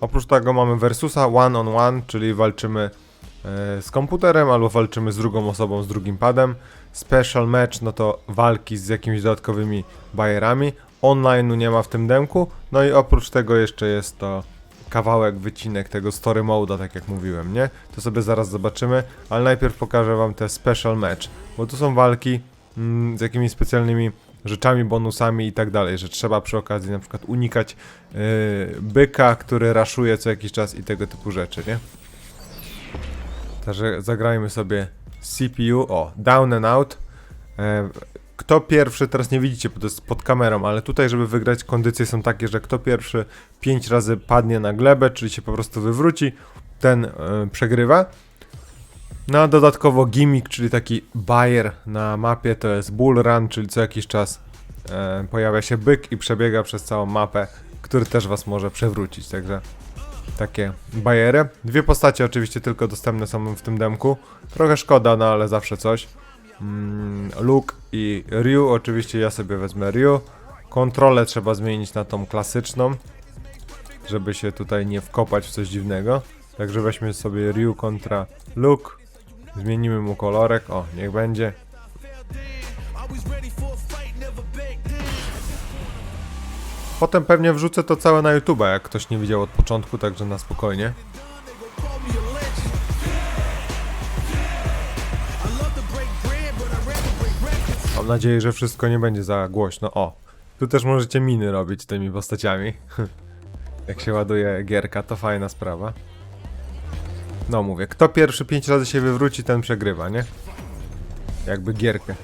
Oprócz tego mamy versusa one on one, czyli walczymy e, z komputerem albo walczymy z drugą osobą, z drugim padem. Special match, no to walki z jakimiś dodatkowymi bajerami. Online'u nie ma w tym demku. No i oprócz tego jeszcze jest to kawałek, wycinek tego story mode'a, tak jak mówiłem, nie? To sobie zaraz zobaczymy, ale najpierw pokażę wam te special match, bo tu są walki mm, z jakimiś specjalnymi rzeczami, bonusami i tak dalej, że trzeba przy okazji na przykład unikać yy, byka, który raszuje co jakiś czas i tego typu rzeczy, nie? Także zagrajmy sobie CPU, o, down and out. E, kto pierwszy, teraz nie widzicie, bo to jest pod kamerą, ale tutaj, żeby wygrać, kondycje są takie, że kto pierwszy 5 razy padnie na glebę, czyli się po prostu wywróci, ten e, przegrywa. No a dodatkowo gimmick, czyli taki bajer na mapie, to jest bull run, czyli co jakiś czas e, pojawia się byk i przebiega przez całą mapę, który też was może przewrócić, także takie bajery. Dwie postacie oczywiście tylko dostępne są w tym demku. Trochę szkoda, no ale zawsze coś. Mm, Luke i Ryu, oczywiście ja sobie wezmę Ryu. Kontrolę trzeba zmienić na tą klasyczną, żeby się tutaj nie wkopać w coś dziwnego. Także weźmy sobie Ryu kontra Luke. Zmienimy mu kolorek, o, niech będzie. Potem pewnie wrzucę to całe na YouTube, jak ktoś nie widział od początku, także na spokojnie. Mam nadzieję, że wszystko nie będzie za głośno. O, tu też możecie miny robić tymi postaciami. jak się ładuje gierka, to fajna sprawa. No mówię, kto pierwszy 5 razy się wywróci, ten przegrywa, nie? Jakby gierkę.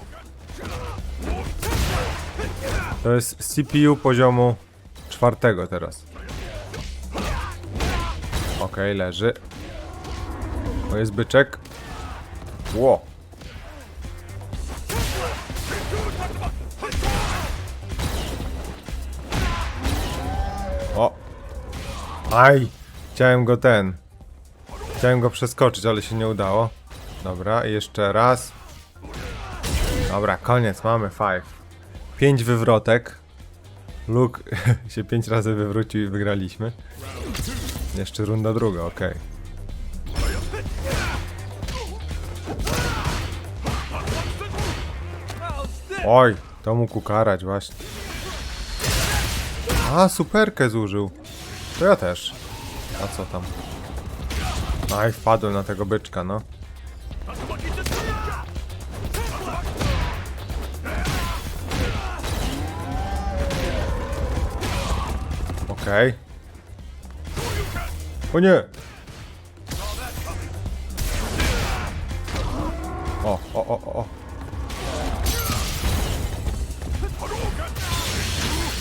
To jest CPU poziomu czwartego teraz. Okej, leży. To jest byczek. Ło. O. Aj. Chciałem go ten. Chciałem go przeskoczyć, ale się nie udało. Dobra, jeszcze raz. Dobra, koniec, mamy five. Pięć wywrotek. Luke się pięć razy wywrócił i wygraliśmy. Jeszcze runda druga, okej. Oj, to mógł ukarać właśnie. A, superkę zużył. To ja też. A co tam? Aj, wpadłem na tego byczka, no. Okej. O nie! O, o, o, o.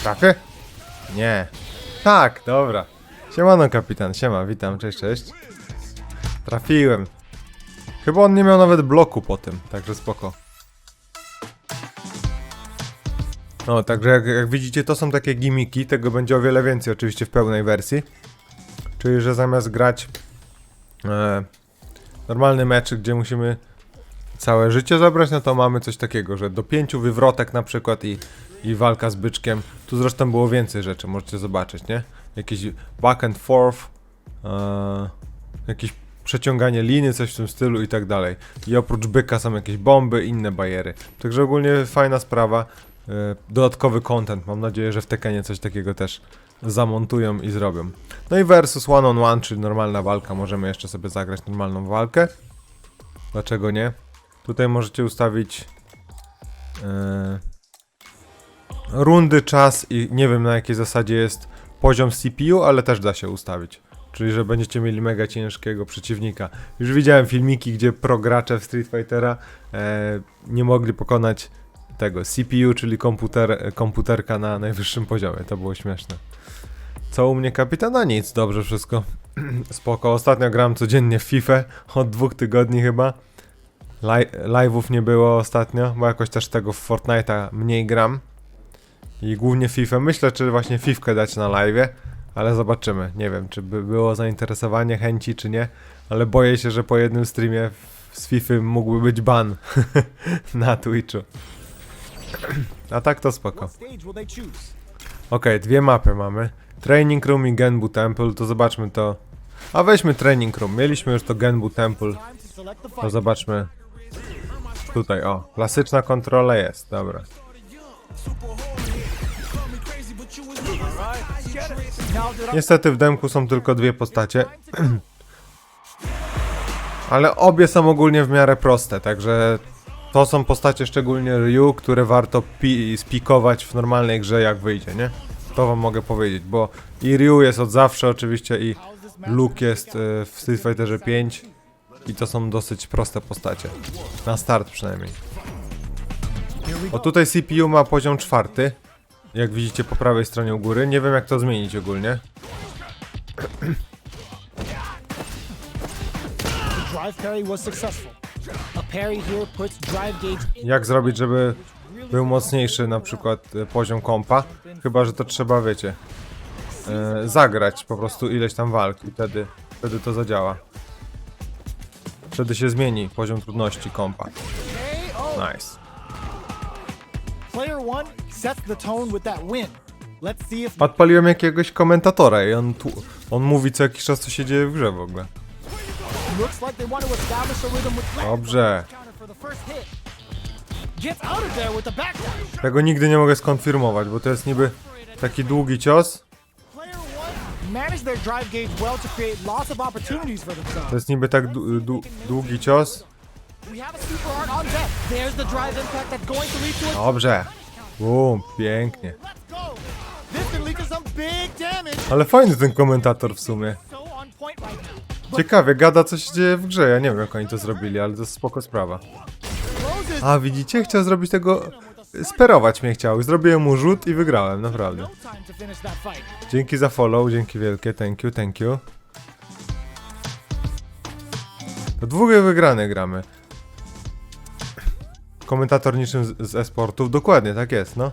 Trafię? Nie. Tak, dobra. Siemano kapitan, siema, witam, cześć, cześć. Trafiłem. Chyba on nie miał nawet bloku po tym, także spoko. No, także jak, jak widzicie, to są takie gimmiki, tego będzie o wiele więcej oczywiście w pełnej wersji. Czyli, że zamiast grać e, normalny mecz, gdzie musimy całe życie zabrać, no to mamy coś takiego, że do pięciu wywrotek na przykład i, i walka z byczkiem. Tu zresztą było więcej rzeczy, możecie zobaczyć, nie? Jakieś back and forth, e, jakieś przeciąganie liny, coś w tym stylu i tak dalej. I oprócz byka są jakieś bomby, inne bajery. Także ogólnie fajna sprawa. E, Dodatkowy content. Mam nadzieję, że w Tekenie coś takiego też zamontują i zrobią. No i versus one on one, czyli normalna walka. Możemy jeszcze sobie zagrać normalną walkę. Dlaczego nie? Tutaj możecie ustawić e, rundy, czas i nie wiem na jakiej zasadzie jest poziom CPU, ale też da się ustawić. Czyli, że będziecie mieli mega ciężkiego przeciwnika. Już widziałem filmiki, gdzie pro gracze w Street Fightera e, nie mogli pokonać tego CPU, czyli komputer, komputerka na najwyższym poziomie. To było śmieszne. Co u mnie kapitana? Nic, dobrze wszystko. Spoko. Ostatnio gram codziennie w FIFA, od dwóch tygodni chyba. Li- live'ów nie było ostatnio, bo jakoś też tego w Fortnite'a mniej gram. I głównie FIFA. Myślę, czy właśnie FIFA dać na live'ie, ale zobaczymy. Nie wiem, czy by było zainteresowanie, chęci, czy nie, ale boję się, że po jednym streamie z FIFA mógłby być ban na Twitchu. A tak to spoko. Okej, dwie mapy mamy. Training Room i Genbu Temple, to zobaczmy to. A weźmy Training Room, mieliśmy już to Genbu Temple, to zobaczmy. Tutaj, o, klasyczna kontrola jest, dobra. Niestety w demku są tylko dwie postacie. Ale obie są ogólnie w miarę proste, także to są postacie szczególnie Ryu, które warto pi- spikować w normalnej grze jak wyjdzie, nie? To wam mogę powiedzieć, bo i Ryu jest od zawsze oczywiście i Luke jest e, w Street Fighterze 5 i to są dosyć proste postacie. Na start przynajmniej. O tutaj CPU ma poziom czwarty. Jak widzicie po prawej stronie u góry. Nie wiem jak to zmienić ogólnie. Jak zrobić, żeby był mocniejszy na przykład e, poziom kompa? Chyba, że to trzeba, wiecie, e, zagrać po prostu ileś tam walk i wtedy, wtedy to zadziała. Wtedy się zmieni poziom trudności kompa. KO. Nice. Sets the tone with that win. Let's see if Odpaliłem jakiegoś komentatora i on, tu, on mówi co jakiś czas co się dzieje w grze w ogóle. looks like they want to establish a rhythm with Dobrze. counter for the first hit. Gets out of there with the backdash. Tego nigdy nie mogę skonfirmować, bo to jest niby taki długi cios. Player one managed their drive gauge well to create lots of opportunities for themselves. To jest niby tak dłu- dłu- długi cios. We have a super art on deck. There's the drive impact that's going to lead to a Dobrze. Bum, pięknie. Ale fajny ten komentator w sumie. Ciekawie, gada co się dzieje w grze. Ja nie wiem jak oni to zrobili, ale to jest spoko sprawa. A widzicie, chciał zrobić tego... Sperować mnie chciał. Zrobiłem mu rzut i wygrałem, naprawdę. no. Dzięki za follow, dzięki wielkie, thank you, thank you. To długie wygrane gramy. Komentator niczym z, z esportów, dokładnie, tak jest, no.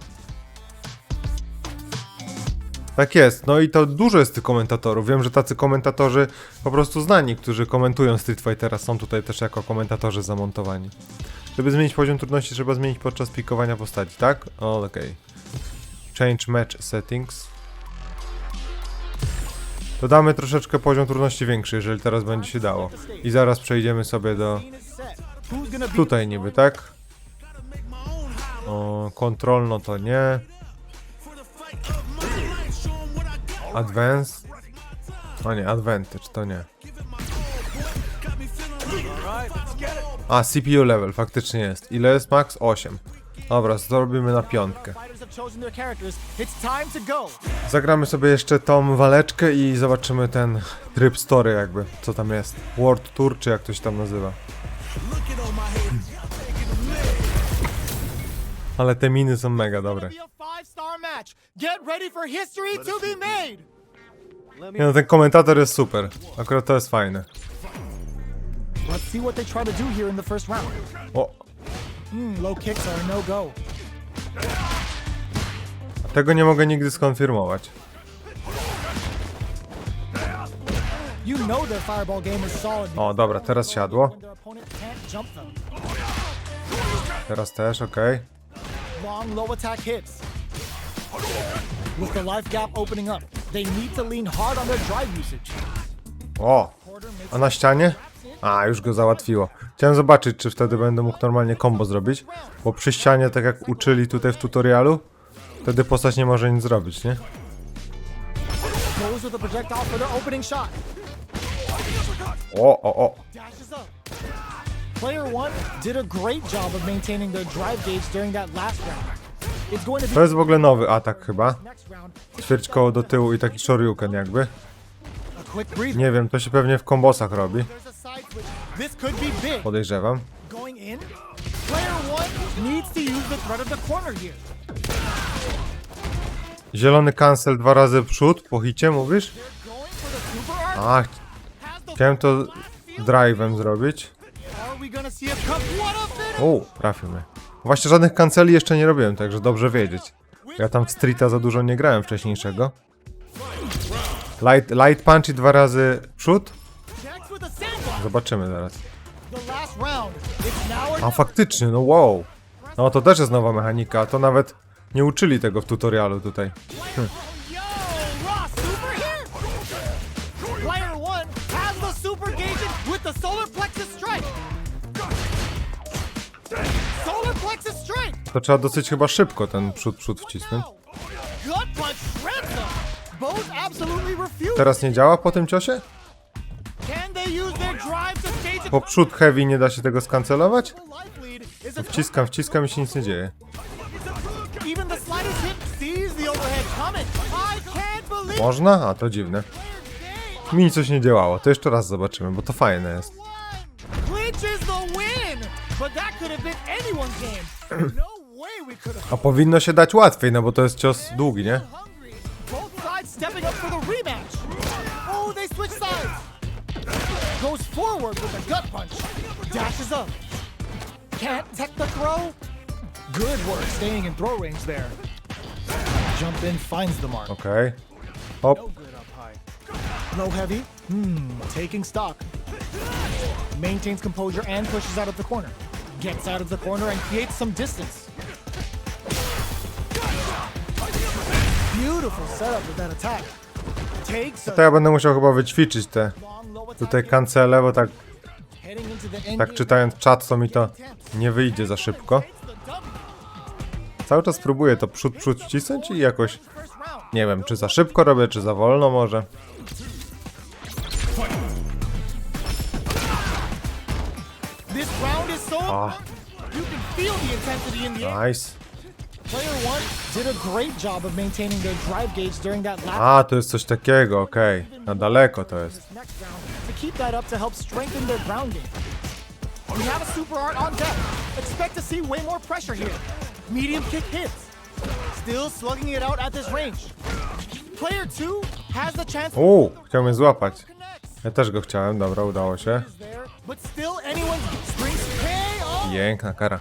Tak jest, no i to dużo jest tych komentatorów. Wiem, że tacy komentatorzy po prostu znani, którzy komentują Street Fightera, są tutaj też jako komentatorzy zamontowani. Żeby zmienić poziom trudności, trzeba zmienić podczas pikowania postaci, tak? Okej. Change match settings. Dodamy troszeczkę poziom trudności większy, jeżeli teraz będzie się dało. I zaraz przejdziemy sobie do tutaj niby, tak? O, kontrolno to nie. Advance. O nie, Advantage to nie. A, CPU level faktycznie jest. Ile jest max? 8. Dobra, zrobimy na piątkę. Zagramy sobie jeszcze tą waleczkę i zobaczymy ten tryb story jakby, co tam jest. World Tour, czy jak to się tam nazywa. Ale te miny są mega dobre. Be a five-star match. Get ready for history to be made. Nie no, ten komentator jest super. Akurat to jest fajne. Let's see what they try to do here in the first round. O, low kicks are a no-go. tego nie mogę nigdy skonfirmować. You know their fireball game is solid. O, dobra, teraz siadło. Teraz też, okej. Long low attack hits. With the life gap opening up, they need to lean hard on their drive usage. O, a na ścianie? A, już go załatwiło. Chciałem zobaczyć, czy wtedy będę mógł normalnie combo zrobić. Bo przy ścianie, tak jak uczyli tutaj w tutorialu, wtedy postać nie może nic zrobić, nie? O, o, o. Player one did a great job of maintaining their drive gauge during that last round. It's going to be To jest w ogóle nowy atak chyba. next round. Ćwierć koło do tyłu i taki shoryuken jakby. A quick breather. Nie wiem, to się pewnie w kombosach robi. There's a side switch. This could be big. Podejrzewam. Going in. Player one needs to use the threat of the corner here. Zielony cancel dwa razy w przód po hicie, mówisz? Going for the super art. A, Has the chciałem to drive'em zrobić. O, trafił mnie. Właśnie żadnych canceli jeszcze nie robiłem, także dobrze wiedzieć. Ja tam w Streeta za dużo nie grałem wcześniejszego. Light, light punch i dwa razy przód? Zobaczymy zaraz. A faktycznie, no wow. No to też jest nowa mechanika, to nawet nie uczyli tego w tutorialu tutaj. Yo, To trzeba dosyć chyba szybko ten przód, przód wcisnąć. Teraz nie działa po tym ciosie? Po przód heavy nie da się tego skancelować? Wciskam, wciskam i się nic nie dzieje. Można? A to dziwne. Mi coś nie działało, to jeszcze raz zobaczymy, bo to fajne jest. A powinno się dać łatwiej, no bo to jest cios długi, nie? Stepping up for the rematch. Oh, they switch sides. Goes forward with a gut punch. Dashes up. Can't tech the throw. Good work staying in throw range there. Jump in finds the mark. Okej. Hop. No good up high. Low heavy. Hmm, taking stock. Maintains composure and pushes out of the corner. Gets out of the corner and creates some distance. To ja będę musiał chyba wyćwiczyć te tutaj kancele, bo tak, tak czytając czat to mi to nie wyjdzie za szybko. Cały czas próbuję to przód, przód wcisnąć i jakoś, nie wiem, czy za szybko robię, czy za wolno może. Air. Nice. Player one did a great job of maintaining their drive gauge during that last A, to jest coś takiego, okej. Na daleko to jest. this next round to keep that up to help strengthen their ground game. We have a super art on deck. Expect to see way more pressure here. Medium kick hits. Still slugging it out at this range. Player two has the chance to Uuu, chciał mnie złapać. connect. Ja też go chciałem, dobra, udało się. Is there, but still anyone's spring KO. Piękna kara.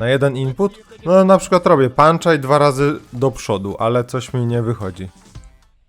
Na jeden input? No na przykład robię puncha i dwa razy do przodu, ale coś mi nie wychodzi.